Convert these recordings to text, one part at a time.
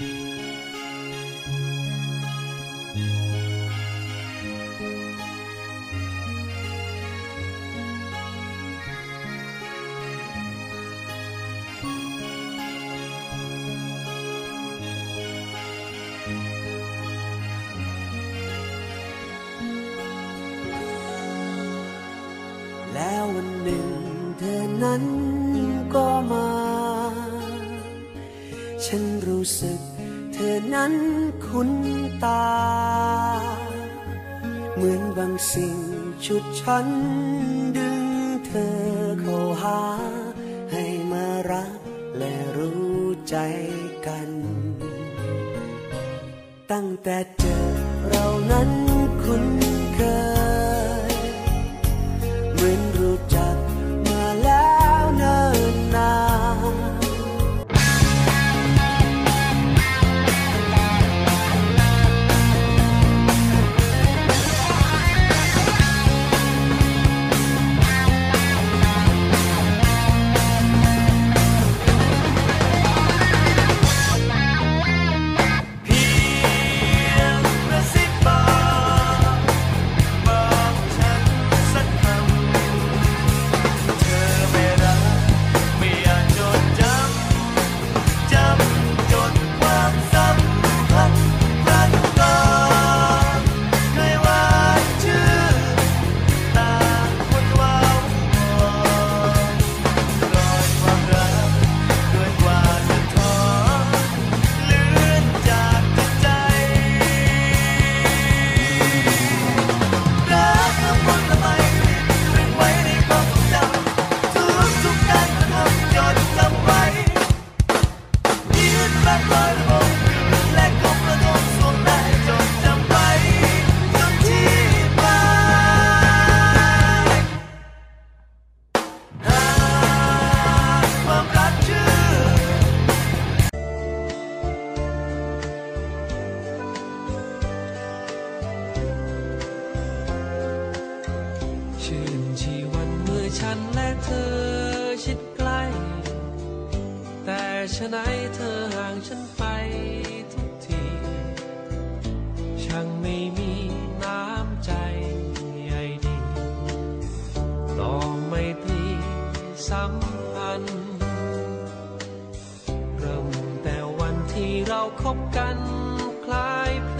แล้ววันหนึ่งเธอนั้นก็มา ฉันรู้สึก อนั้นคุ้นตา เหมือนบางสิ่งชุดฉัน ดึงเธอเข้าหา ให้มารักและรู้ใจกัน ตั้งแต่เจอ แต่ฉะไหนเธอห่างฉันไปทุกที ช่างไม่มีน้ำใจใยดีลองไม่ตรีสัมพันธ์เริ่มแต่วันที่เราคบกันคล้ายเพ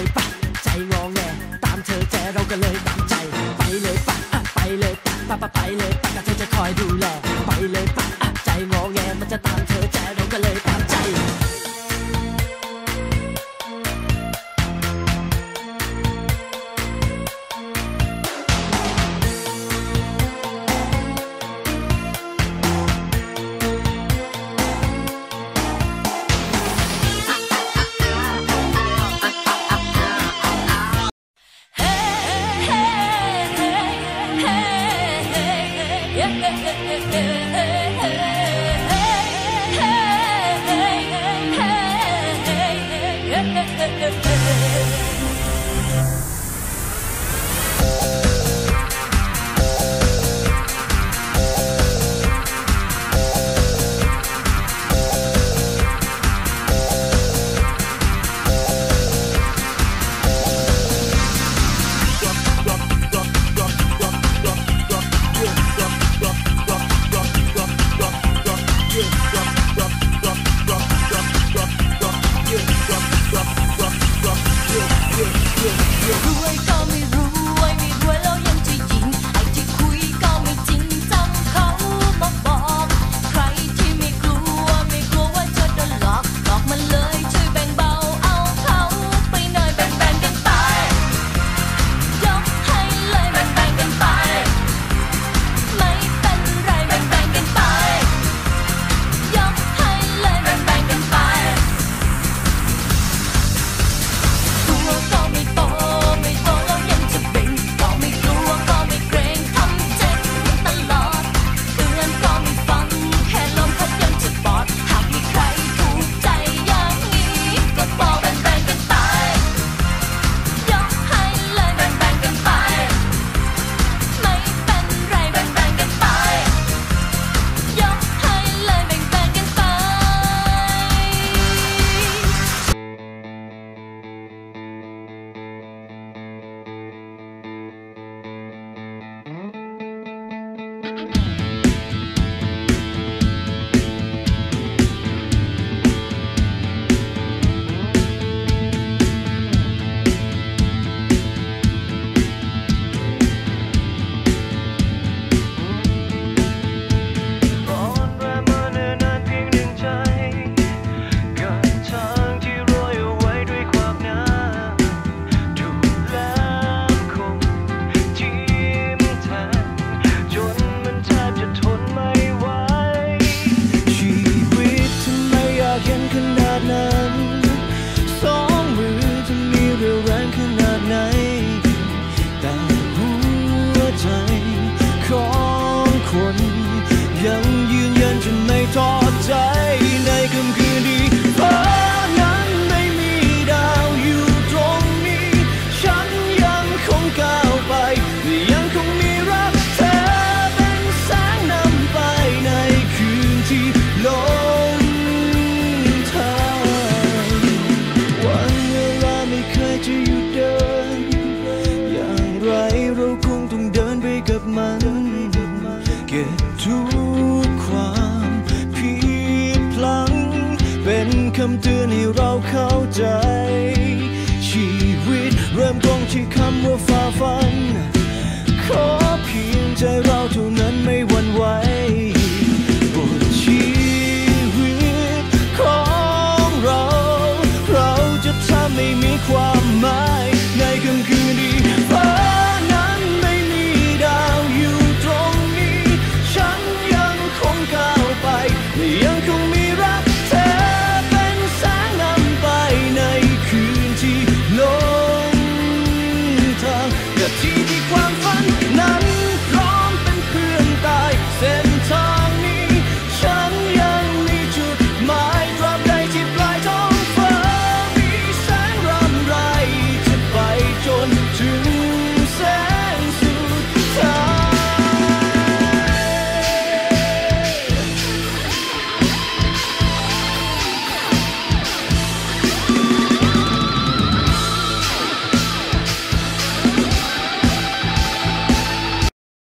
เลยปะใจงองแงตามเธอแจเราก็เลยตามใจ ไปเลยปะไปเลยปะปะไปเลยปะกะ คำเตือนให้เราเข้าใจ ชีวิตเริ่มต้นที่คำว่าฝ่าฟัน ขอเพียงใจเราเท่านั้นไม่หวั่นไหวบทชีวิตของเรา เราจะทำให้มีความหมายในค่ำคืนดีฟ้านั้นไม่มีดาวอยู่ตรงนี้ ฉันยังคงก้าวไปยังคง